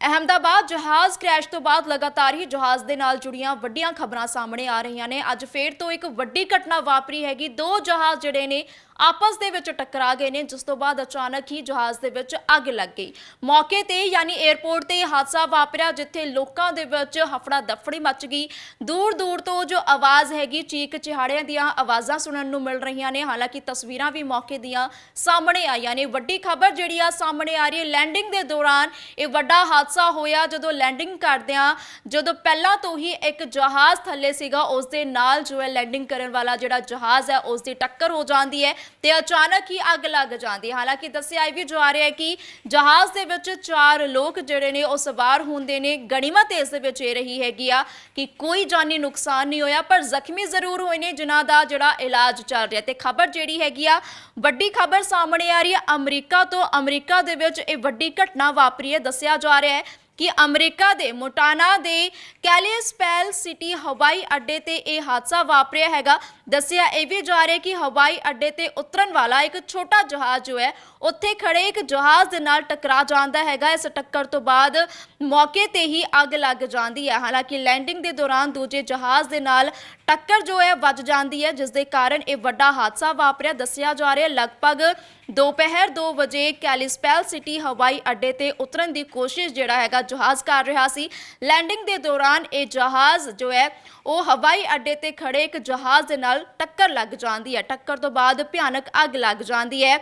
ਅਹਮਦਾਬਾਦ ਜਹਾਜ਼ ਕ੍ਰੈਸ਼ ਤੋਂ ਬਾਅਦ ਲਗਾਤਾਰ ਹੀ ਜਹਾਜ਼ ਦੇ ਨਾਲ ਜੁੜੀਆਂ ਵੱਡੀਆਂ ਖਬਰਾਂ ਸਾਹਮਣੇ ਆ ਰਹੀਆਂ ਨੇ। ਅੱਜ ਫੇਰ ਤੋਂ ਇੱਕ ਵੱਡੀ ਘਟਨਾ ਵਾਪਰੀ ਹੈਗੀ। ਦੋ ਜਹਾਜ਼ ਜਿਹੜੇ ਨੇ ਆਪਸ ਦੇ ਵਿੱਚ ਟਕਰਾ ਗਏ ਨੇ, ਜਿਸ ਤੋਂ ਬਾਅਦ ਅਚਾਨਕ ਹੀ ਜਹਾਜ਼ ਦੇ ਵਿੱਚ ਅੱਗ ਲੱਗ ਗਈ। ਮੌਕੇ ਤੇ ਯਾਨੀ 에ਅਰਪੋਰਟ ਤੇ ਹਾਦਸਾ ਵਾਪਰਿਆ, ਜਿੱਥੇ ਲੋਕਾਂ ਦੇ ਵਿੱਚ ਹਫੜਾ ਦਫੜੀ ਮਚ ਗਈ। ਦੂਰ ਦੂਰ ਤੋਂ ਜੋ ਆਵਾਜ਼ ਹੈਗੀ, ਚੀਕ ਚਿਹਾੜਿਆਂ ਦੀਆਂ ਆਵਾਜ਼ਾਂ ਸੁਣਨ ਨੂੰ ਮਿਲ ਰਹੀਆਂ ਨੇ। ਹਾਲਾਂਕਿ ਤਸਵੀਰਾਂ ਵੀ ਮੌਕੇ ਦੀਆਂ ਸਾਹਮਣੇ ਆਈਆਂ ਨੇ। ਵੱਡੀ ਖਬਰ ਜਿਹੜੀ ਆ ਸਾਹਮਣੇ ਆ ਰਹੀ ਹੈ। ਲੈਂਡਿੰਗ ਦੇ ਦੌਰਾਨ ਇਹ ਵੱਡਾ ਹਾਦਸਾ ਹੋਇਆ ਜਦੋਂ ਲੈਂਡਿੰਗ ਕਰਦਿਆਂ, ਜਦੋਂ ਪਹਿਲਾਂ ਤੋਂ ਹੀ ਇੱਕ ਜਹਾਜ਼ ਥੱਲੇ ਸੀਗਾ ਉਸ ਦੇ ਨਾਲ ਜੋ ਹੈ ਲੈਂਡਿੰਗ ਕਰਨ ਵਾਲਾ ਜਿਹੜਾ ਜਹਾਜ਼ ਹੈ ਉਸ ਦੀ ਟੱਕਰ ਹੋ ਜਾਂਦੀ ਹੈ ਤੇ ਅਚਾਨਕ ਹੀ ਅੱਗ ਲੱਗ ਜਾਂਦੀ ਹੈ। ਹਾਲਾਂਕਿ ਦੱਸਿਆ ਇਹ ਵੀ ਜਾ ਰਿਹਾ ਹੈ ਕਿ ਜਹਾਜ਼ ਦੇ ਵਿੱਚ ਚਾਰ ਲੋਕ ਜਿਹੜੇ ਨੇ, ਉਹ ਸਵਾਰ ਹੁੰਦੇ ਨੇ, ਗਣੀਮਤ ਇਸ ਦੇ ਵਿੱਚ ਇਹ ਰਹੀ ਹੈਗੀ ਆ ਕਿ ਕੋਈ ਜਾਨੀ ਨੁਕਸਾਨ ਨਹੀਂ ਹੋਇਆ, ਪਰ ਜ਼ਖਮੀ ਜ਼ਰੂਰ ਹੋਏ ਨੇ ਜਿਨ੍ਹਾਂ ਦਾ ਜਿਹੜਾ ਇਲਾਜ ਚੱਲ ਰਿਹਾ। ਤੇ ਖਬਰ ਜਿਹੜੀ ਹੈਗੀ ਆ, ਵੱਡੀ ਖਬਰ ਸਾਹਮਣੇ ਆ ਰਹੀ ਹੈ, ਅਮਰੀਕਾ ਤੋਂ। ਅਮਰੀਕਾ ਦੇ ਵਿੱਚ ਇਹ ਵੱਡੀ ਘਟਨਾ ਵਾਪਰੀ ਹੈ, ਦੱਸਿਆ ਜਾ ਰਿਹਾ ਹੈ ਕਿ ਅਮਰੀਕਾ ਦੇ ਮੋਟਾਨਾ ਦੇ ਕੈਲੀਸਪੈਲ ਸਿਟੀ ਹਵਾਈ ਅੱਡੇ ਤੇ ਇਹ ਹਾਦਸਾ ਵਾਪਰਿਆ ਹੈਗਾ। ਦੱਸਿਆ ਇਹ ਵੀ ਜਾ ਰਿਹਾ ਕਿ ਹਵਾਈ ਅੱਡੇ ਤੇ ਉਤਰਨ ਵਾਲਾ ਇੱਕ ਛੋਟਾ ਜਹਾਜ਼ ਜੋ ਹੈ, ਉੱਥੇ ਖੜੇ ਇੱਕ ਜਹਾਜ਼ ਦੇ ਨਾਲ ਟਕਰਾ ਜਾਂਦਾ ਹੈਗਾ। ਇਸ ਟੱਕਰ ਤੋਂ ਬਾਅਦ ਮੌਕੇ ਤੇ ਹੀ ਅੱਗ ਲੱਗ ਜਾਂਦੀ ਹੈ। ਹਾਲਾਂਕਿ ਲੈਂਡਿੰਗ ਦੇ ਦੌਰਾਨ ਦੂਜੇ ਜਹਾਜ਼ ਦੇ ਨਾਲ ਟੱਕਰ ਜੋ ਹੈ, ਵੱਜ ਜਾਂਦੀ ਹੈ, ਜਿਸ ਦੇ ਕਾਰਨ ਇਹ ਵੱਡਾ ਹਾਦਸਾ ਵਾਪਰਿਆ। ਦੱਸਿਆ ਜਾ ਰਿਹਾ, ਲਗਭਗ ਦੁਪਹਿਰ 2 ਵਜੇ ਕੈਲਿਸਪੈਲ ਸਿਟੀ ਹਵਾਈ ਅੱਡੇ ਤੇ ਉਤਰਨ ਦੀ ਕੋਸ਼ਿਸ਼ ਜਿਹੜਾ ਹੈਗਾ, ਜਹਾਜ਼ ਕਰ ਰਿਹਾ ਸੀ। ਲੈਂਡਿੰਗ ਦੇ ਦੌਰਾਨ ਇਹ ਜਹਾਜ਼ ਜੋ ਹੈ, ਉਹ ਹਵਾਈ ਅੱਡੇ ਤੇ ਖੜੇ ਇੱਕ ਜਹਾਜ਼ ਦੇ ਨਾਲ ਨਾਲ ਟੱਕਰ ਲੱਗ ਜਾਂਦੀ ਹੈ। ਟੱਕਰ ਤੋਂ ਬਾਅਦ ਭਿਆਨਕ ਅੱਗ ਲੱਗ ਜਾਂਦੀ ਹੈ।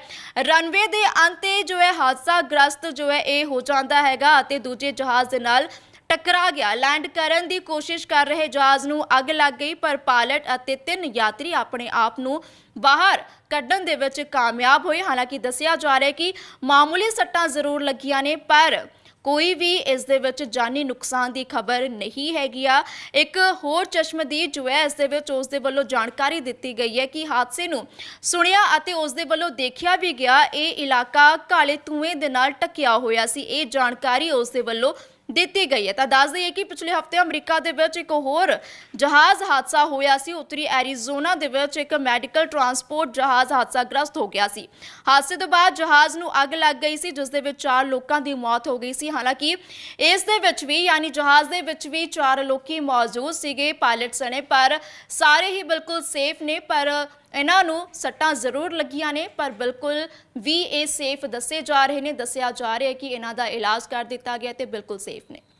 ਰਨਵੇ ਦੇ ਅੰਤ ਤੇ ਜੋ ਹੈ ਹਾਦਸਾ ਗ੍ਰਸਤ ਜੋ ਹੈ, ਇਹ ਹੋ ਜਾਂਦਾ ਹੈਗਾ ਅਤੇ ਦੂਜੇ ਜਹਾਜ਼ ਦੇ ਨਾਲ ਟਕਰਾ ਗਿਆ। ਲੈਂਡ ਕਰਨ ਦੀ ਕੋਸ਼ਿਸ਼ ਕਰ ਰਹੇ ਜਹਾਜ਼ ਨੂੰ ਅੱਗ ਲੱਗ ਗਈ, ਪਰ ਪਾਇਲਟ ਅਤੇ ਤਿੰਨ ਯਾਤਰੀ ਆਪਣੇ ਆਪ ਨੂੰ ਬਾਹਰ ਕੱਢਣ ਦੇ ਵਿੱਚ ਕਾਮਯਾਬ ਹੋਏ। ਹਾਲਾਂਕਿ ਦੱਸਿਆ ਜਾ ਰਿਹਾ ਹੈ ਕਿ ਮਾਮੂਲੀ ਸੱਟਾਂ ਜ਼ਰੂਰ ਲੱਗੀਆਂ ਨੇ, ਪਰ ਕੋਈ ਵੀ ਇਸ ਦੇ ਵਿੱਚ ਜਾਨੀ ਨੁਕਸਾਨ ਦੀ ਖਬਰ ਨਹੀਂ ਹੈਗੀ ਆ। ਇੱਕ ਹੋਰ ਚਸ਼ਮਦੀਦ ਜੋ ਹੈ, ਇਸ ਦੇ ਵਿੱਚ ਉਸ ਦੇ ਵੱਲੋਂ ਜਾਣਕਾਰੀ ਦਿੱਤੀ ਗਈ ਹੈ ਕਿ ਹਾਦਸੇ ਨੂੰ ਸੁਣਿਆ ਅਤੇ ਉਸ ਦੇ ਵੱਲੋਂ ਦੇਖਿਆ ਵੀ ਗਿਆ। ਇਹ ਇਲਾਕਾ ਕਾਲੇ ਧੂਏ ਦੇ ਨਾਲ ਟਕਿਆ ਹੋਇਆ ਸੀ। ਇਹ ਜਾਣਕਾਰੀ ਉਸ ਦੇ ਵੱਲੋਂ ਦਿੱਤੀ ਗਈ ਹੈ। ਤਾਂ ਦੱਸ ਦਈਏ ਕਿ ਪਿਛਲੇ ਹਫ਼ਤੇ ਅਮਰੀਕਾ ਦੇ ਵਿੱਚ ਇੱਕ ਹੋਰ ਜਹਾਜ਼ ਹਾਦਸਾ ਹੋਇਆ ਸੀ। ਉੱਤਰੀ ਐਰੀਜ਼ੋਨਾ ਦੇ ਵਿੱਚ ਇੱਕ ਮੈਡੀਕਲ ਟਰਾਂਸਪੋਰਟ ਜਹਾਜ਼ ਹਾਦਸਾਗ੍ਰਸਤ ਹੋ ਗਿਆ ਸੀ। ਹਾਦਸੇ ਤੋਂ ਬਾਅਦ ਜਹਾਜ਼ ਨੂੰ ਅੱਗ ਲੱਗ ਗਈ ਸੀ, ਜਿਸ ਦੇ ਵਿੱਚ ਚਾਰ ਲੋਕਾਂ ਦੀ ਮੌਤ ਹੋ ਗਈ ਸੀ। ਹਾਲਾਂਕਿ ਇਸ ਦੇ ਵਿੱਚ ਵੀ, ਯਾਨੀ ਜਹਾਜ਼ ਦੇ ਵਿੱਚ ਵੀ ਚਾਰ ਲੋਕੀ ਮੌਜੂਦ ਸੀਗੇ। ਪਾਇਲਟ ਸਣੇ ਪਰ ਸਾਰੇ ਹੀ ਬਿਲਕੁਲ ਸੇਫ ਨੇ। ਪਰ ਇਹਨਾਂ ਨੂੰ ਸੱਟਾਂ ਜ਼ਰੂਰ ਲੱਗੀਆਂ ਨੇ, ਪਰ ਬਿਲਕੁਲ ਵੀ ਇਹ ਸੇਫ ਦੱਸੇ ਜਾ ਰਹੇ ਨੇ, ਦੱਸਿਆ ਜਾ ਰਿਹਾ ਹੈ ਕਿ ਇਹਨਾਂ ਦਾ ਇਲਾਜ ਕਰ ਦਿੱਤਾ ਗਿਆ ਤੇ ਬਿਲਕੁਲ ਸੇਫ ਨੇ।